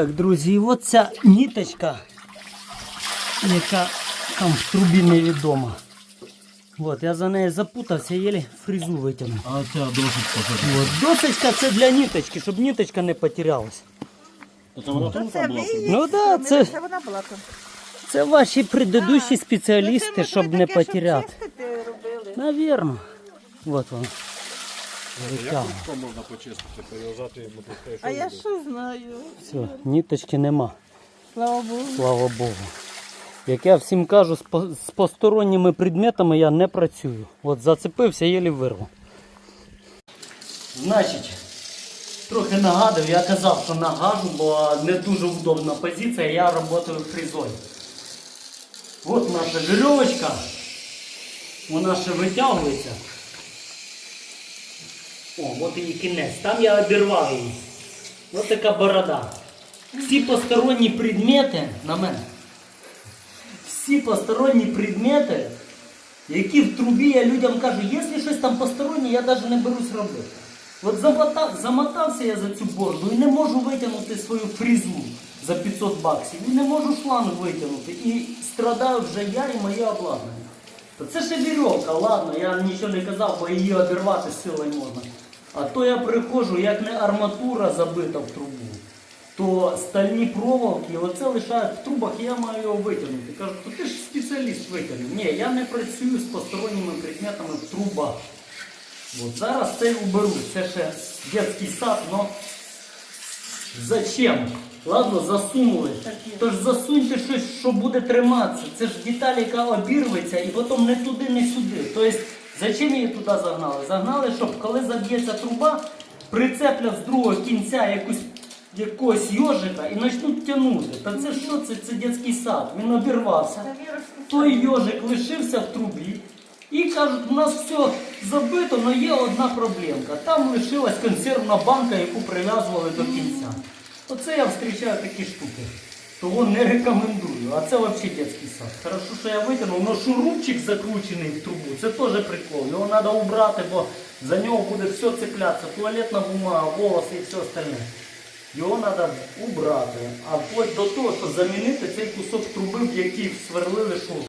Так, друзі, і от ця ніточка, яка там в трубі невідома. От, я за нею запутався, єлі фрезу витягнув. А ця досить От, досочка це для ніточки, щоб ніточка не потерялась. Вона То це ви її Ну да, це- вона була там. Це ваші предыдущі спеціалісти, щоб не потеряти. Навірно. От воно. Витягнув. Що можна почистити, прив'язати йому А я що знаю? Все, ніточки нема. Слава Богу. Слава Богу. Як я всім кажу, з по- з посторонніми предметами я не працюю. От зацепився, єлі вирвав. Значить, трохи нагадую, я казав, що нагажу, бо не дуже удобна позиція, я працюю фрізою. От наша вірьовочка. Вона ще витягується. О, от її кінець. Там я обірвав її. Ось така борода. Всі посторонні предмети на мене. Всі посторонні предмети, які в трубі я людям кажу, якщо щось там постороннє, я навіть не берусь робити. От замотав, замотався я за цю бороду і не можу витягнути свою фрізу за 500 баксів. І не можу шланг витягнути. І страдаю вже я і моє обладнання. Це ще вірьовка, ладно, я нічого не казав, бо її обірвати силою можна. А то я приходжу, як не арматура забита в трубу, то стальні проволоки, оце лишають в трубах, я маю його витягнути. Кажуть, то ти ж спеціаліст витягнув. Ні, я не працюю з посторонніми предметами в трубах. От зараз це уберу. Це ще дитячий сад, но зачем? Ладно, засунули. Тож засуньте щось, що буде триматися. Це ж деталь, яка обірветься і потім не туди, не сюди. Тобто, зачем її туди загнали? Загнали, щоб коли заб'ється труба, прицеплять з другого кінця якусь, якогось йожика і почнуть тягнути. Та це що це? Це дитячий сад. Він обірвався. Той йожик лишився в трубі. І кажуть, у нас все забито, але є одна проблемка. Там лишилась консервна банка, яку прив'язували до кінця. Оце я зустрічаю такі штуки. Того не рекомендую. А це взагалі дитячий сад. Хорошо, що я витягнув, але шурупчик закручений в трубу, це теж прикол. Його треба убрати, бо за нього буде все цеплятися. Туалетна бумага, волоси і все остальне. Його треба убрати. А вплоть до того, що замінити цей кусок труби, в який сверлили шурупчик.